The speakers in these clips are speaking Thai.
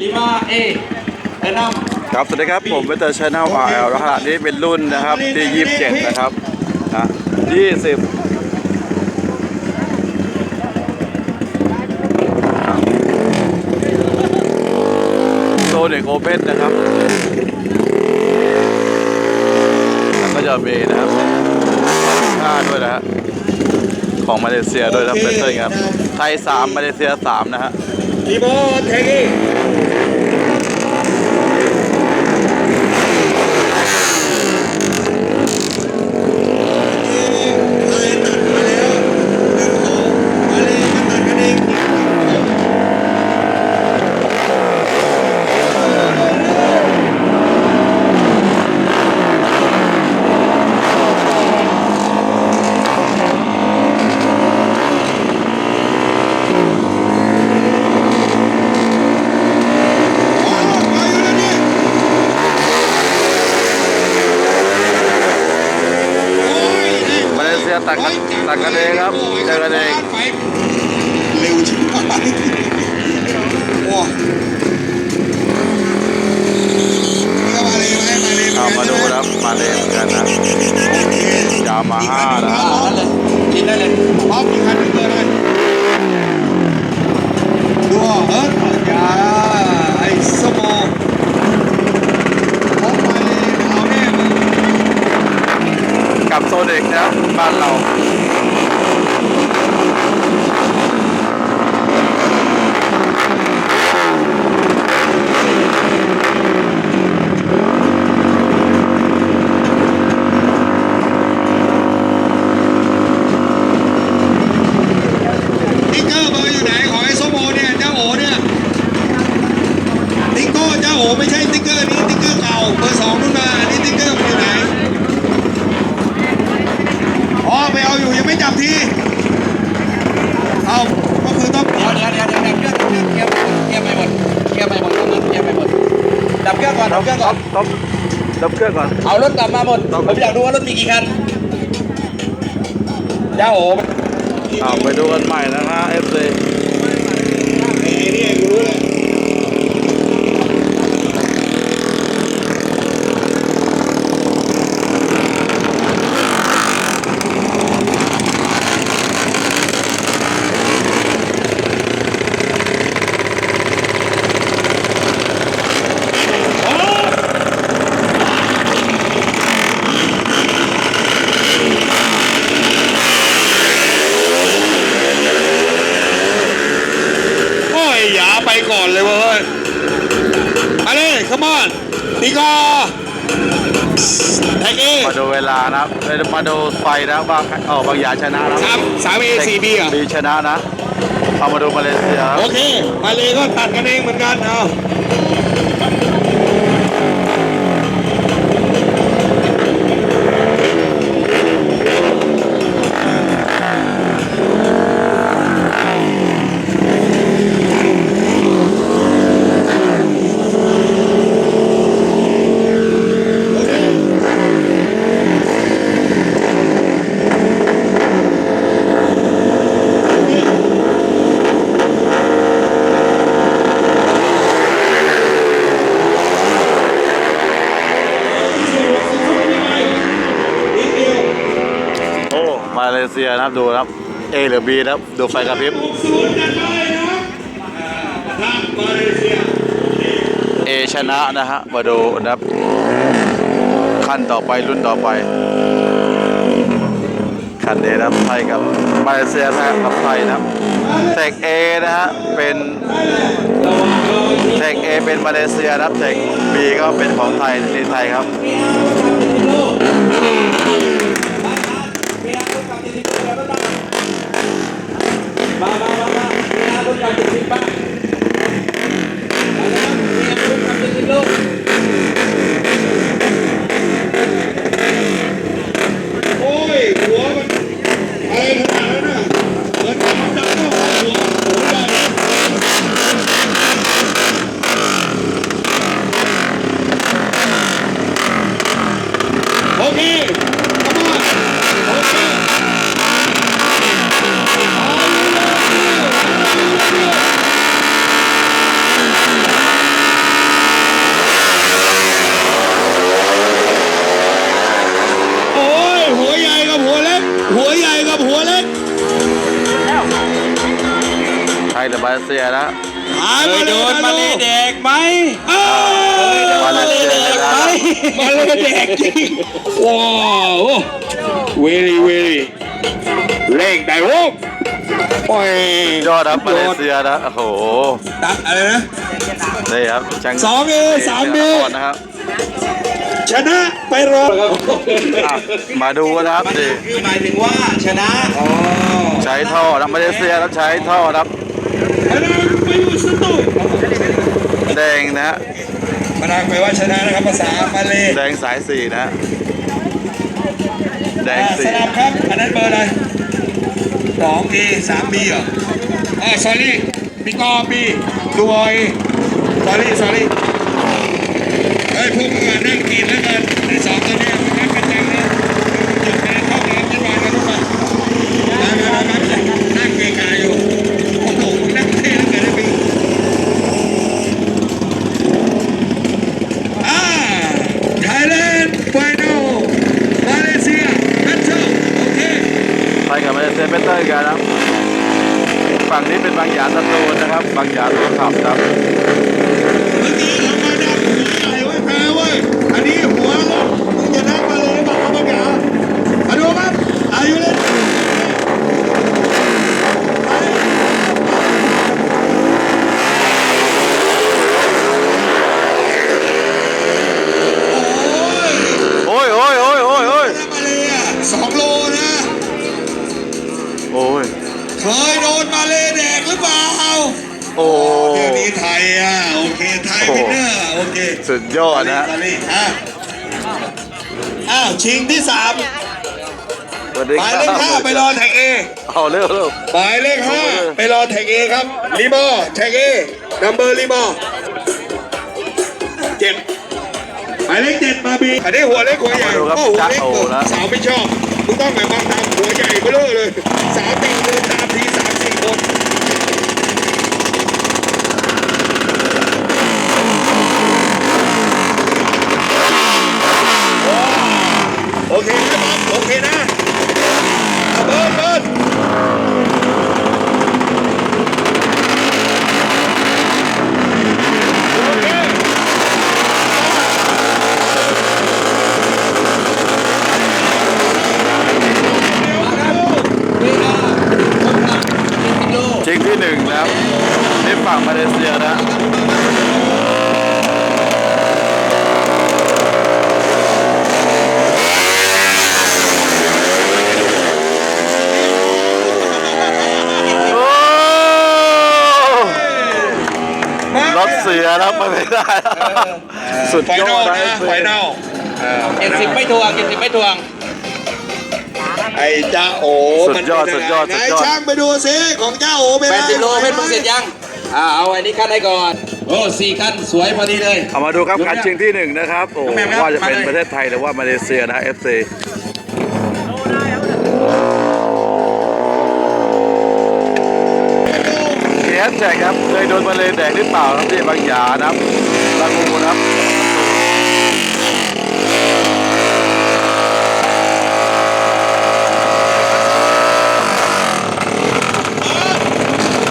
lima A enam ครับสวัสดีครับผมเวเตอร์ชาแนล RL แล้วขณะนี้เป็นรุ่นนะครับที่27นะครับนะ20โซนเอกโอเพนนะครับแล้วก็จะมีนะครับค่าด้วยนะฮะของมาเลเซียด้วยนะครับเป็นเต้นครับไทย3มาเลเซีย3นะฮะ lima Tegi มา เลเซียตัดกันตัดกันเองครับเจอกันเองเร็วชิบหายโอ้ก็มาเลยไหมมาเลยเอามาดูนะครับมาเลยเหมือนกันนะโอเคยามาฮ่านะครับเอาเลยกินได้เลย พร้อมมีคันหนึ่งเบอร์เลยดูเออยาไอ้สมอพร้อมมาเลยเอาแน่มึง กับโซเด็กนะบ้านเรา ติ๊กเกอร์เบอร์อยู่ไหนของไอ้สมอเนี่ยเจ้าโอเนี่ยติ๊กโก้เจ้าโอไม่ใช่ติ๊กเกอร์นี้ติ๊กเกอร์เก่าเบอร์สองนู่นมาอันนี้ติ๊กเกอร์มันอยู่ไหนอ๋อไปเอาอยู่ยังไม่จับทีเอาก็คือต้อง เดี๋ยวเดี๋ยวเดี๋ยวเดี๋ยวดับเครื่องเครื่องเครื่องไปหมดเครื่องไปหมดเครื่องไปหมดดับเค รื่องก่อนดับเครื่องก่อนต้องดับเครื่องก่อน เอารถกลับมาหมด ผมอยากดูว่ารถมีกี่คันเจ้าโอเอาไปดูกันใหม่นะฮะ FC ไมาดูไฟนะว่าเออบางอย่างชนะนะสามสามเอสี่บีอะบีชนะนะเอามาดูมาเลเซียโอเค มาเลยก็ตัดกันเองเหมือนกันเอา มาเลเซียนะครับดูนะครับ A หรือ B นะครับดูไฟกระพริบเลเซีย A ชนะนะฮะมาดูนะครับขั้นต่อไปรุ่นต่อไปคันนี้นะครับไทยกับมาเลเซียนะกับไทยนะครับแท็ก A นะฮะเป็นแท็ก A เป็นมาเลเซียนะครับแท็ก B ก็เป็นของไทยในไทยครับ มามามา เลเซียนะเคยโดนมาเลแดกไหมอ้าวมาเลเซียชนะมาเลยแดกจริงว้าวเวลี่เวลี่เร่งได้โว้ยโอ้ยยอดครับมาเลเซียนะโอ้โหตัดอะไรนะนี่ครับช่างสองเอสามเอก่อนนะครับชนะไปรอครับอะมาดูนะครับดิคือหมายถึงว่าชนะอ๋อใช้ท่อนะมาเลเซียครับใช้ท่อนะครับ ชนะไปอยู่สตูแดงนะฮะมาดังไปว่าชนะนะครับภาษามาเลยแดงสายสี่นะฮะแดงอ่าสสี่ลับครับ อันนั้นเบอร์อะไรสองเอสามบีเหรออ่า sorry มีกอบีตัวเอ sorry sorry เฮ้ยพวกมึงอะนั่งกินแล้วกันไอ้สองตัวเนี้ยมันนั่งกันจังนะหยุดในห้องน้ำกินวานกันทุกคนมามามามานั่งเกะกะอยู่โอ้โหมึงนั่งเท่แล้วกันได้ปีอ่าไทยแลนด์ไฟนอลมาเลเซียแมตช์โอเค ไปกับ มาเลเซียเป็นเตอร์กันครับ ฝั่งนี้เป็นบางหยาตะโตนนะครับ บางหยาตัวขับครับ โอ้ย เคยโดนมาเลยแดกหรือเปล่าโอ้เดี๋ยวนี้ไทยอะโอเคไทยวินเนอร์โอเคสุดยอดนะ มาเลยอะอ้าวชิงที่สามสวัสดีหคมายรัเลขห้าบไปรอแท็กเอเอาเร็วเร็วหมายเลขห้าไปรอแท็กเอครับรีบอแท็กเอนัมเบอร์รีบอเจ็ดหมายเลขเจ็ดมาบีอันนี้หัวเล็กหัวใหญ่โอ้หัวเล็กเกินสาวไม่ชอบมึงต้องแบบบางตามหัวใหญ่เบ้อเร่อเลยสาวตีเดิน ตามทีสามสี่คนโอเคนะบอมโอเคนะเบิร์นเบิร์น ชิงที่หนึ่งนะครับนี่ฝั่งมาเลเซียนะ โอ้รถ เสียแล้วไปไม่ได้สุดไฟยนออดลนะนะ ไฟนอลเจ็ดสิบไม่ทวงเจ็ดสิบไม่ทวง ไอ้จ้าโอสุดยอดมันสุเป็นดยอดไงสุดยอด ช่างไปดูซิของเจ้าโอเป็นแปไงดสิบโลเพชรมึงเสร็จยัง อ่า เอาอันนี้ขั้นให้ก่อน โอ้สี่ขั้นสวยพอดีเลย เอามาดูครับการชิงที่หนึ่งนะครับ โอ้น้องแมวครับว่าจะเป็นมาเลย ประเทศไทยหรือว่ามาเลเซียนะ FC แจกครับ เคยโดนมาเลแดกหรือเปล่าครับที่บางหยานะครับบางูนะครับ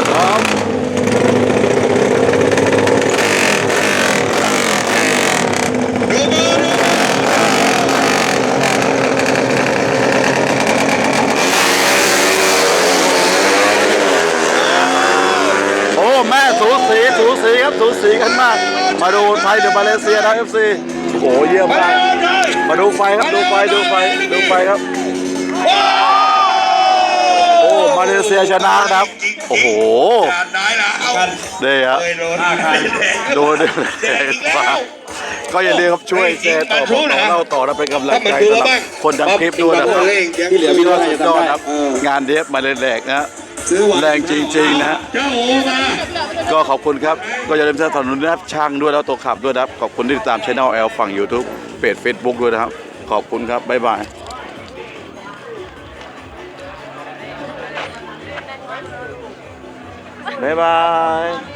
พร้อม ดูมือดู โอ้แม่สูสีสูสีครับ สีกันมาก มาดูไทยเดอะมาเลเซียนะ FC โอ้โหเยี่ยมไปมาก มาดูไฟครับดูไฟดูไฟดูไฟครับ โอ้มาเลเซียชนะครับ โอ้โหได้แล้วนี่ครับเคยโดนมาเดกโดนแดกอีกแล้วก็อย่าลืมครับช่วยแชร์ต่อบอกเล่าต่อและเป็นกำลังใจถ้ามันดูสำหรับคนทำคลิปด้วยนะครับที่เหลือพี่น้องสุดยอดครับ งานเดฟมาเลยแหลกนะฮะซื้อหวานแรงจริงๆนะ ก็ขอบคุณครับ ก็อย่าลืมสนับสนุนนะครับช่างด้วยแล้วตัวขับด้วยนะครับ ขอบคุณที่ติดตามช่องแอลฝั่ง YouTube เพจ Facebook ด้วยนะครับ ขอบคุณครับ บ๊ายบายบ๊ายบาย